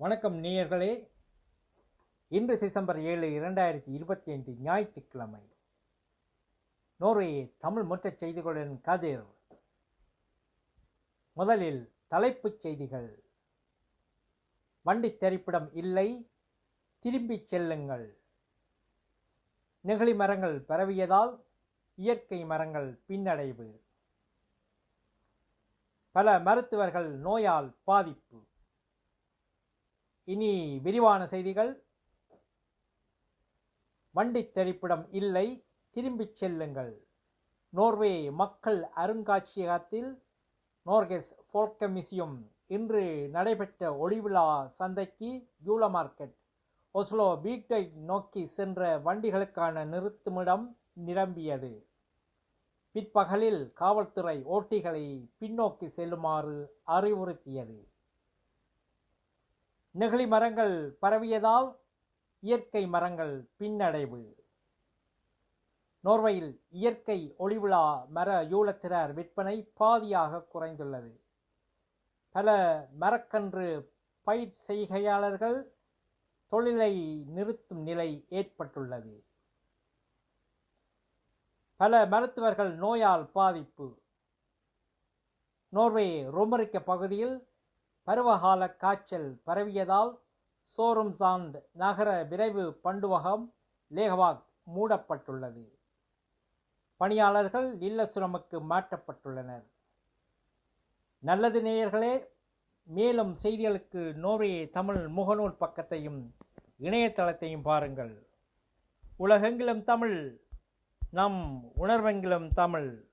வணக்கம் நேயர்களே. இன்று டிசம்பர் ஏழு இரண்டாயிரத்தி இருபத்தி ஐந்து ஞாயிற்றுக்கிழமை. நோர்வே தமிழ் முற்றச் செய்திகளுடன் கதிர். முதலில் தலைப்புச் செய்திகள். வண்டி திரைப்படம் இல்லை திரும்பிச் செல்லுங்கள். நெகிழி மரங்கள் பரவியதால் இயற்கை மரங்கள் பின்னடைவு. பல மருத்துவர்கள் நோயால் பாதிப்பு. இனி விரிவான செய்திகள். வண்டி திரைப்படம் இல்லை திரும்பிச் செல்லுங்கள். நோர்வே மக்கள் அருங்காட்சியகத்தில் நோர்கெஸ் ஃபோல்கமிசியம் இன்று நடைபெற்ற ஒளிவிழா சந்தைக்கு ஜூல மார்க்கெட். ஒஸ்லோ பீக்டை நோக்கி சென்ற வண்டிகளுக்கான நிறுத்துமிடம் நிரம்பியது. பிற்பகலில் காவல்துறை ஓட்டிகளை பின்னோக்கி செல்லுமாறு அறிவுறுத்தியது. நெகிழி மரங்கள் பரவியதால் இயற்கை மரங்கள் பின்னடைவு. நோர்வையில் இயற்கை ஒளிவிழா மர யூலத்திரர் விற்பனை பாதியாக குறைந்துள்ளது. பல மரக்கன்று பயிர் செய்கையாளர்கள் தொழிலை நிறுத்தும் நிலை ஏற்பட்டுள்ளது. பல மருத்துவர்கள் நோயால் பாதிப்பு. நோர்வே ரோமரிக்க பகுதியில் பருவகால காய்ச்சல் பரவியதால் சோரும்சாண்ட் நகர விரைவு பண்டுவகம் லேகவாக் மூடப்பட்டுள்ளது. பணியாளர்கள் இல்லசுரமுக்கு மாற்றப்பட்டுள்ளனர். நல்லது நேயர்களே மேலும் செய்திகளுக்கு நோர்வே தமிழ் முகநூல் பக்கத்தையும் இணையதளத்தையும் பாருங்கள். உலகெங்கிலும் தமிழ் நம் உணர்வெங்கிலும் தமிழ்.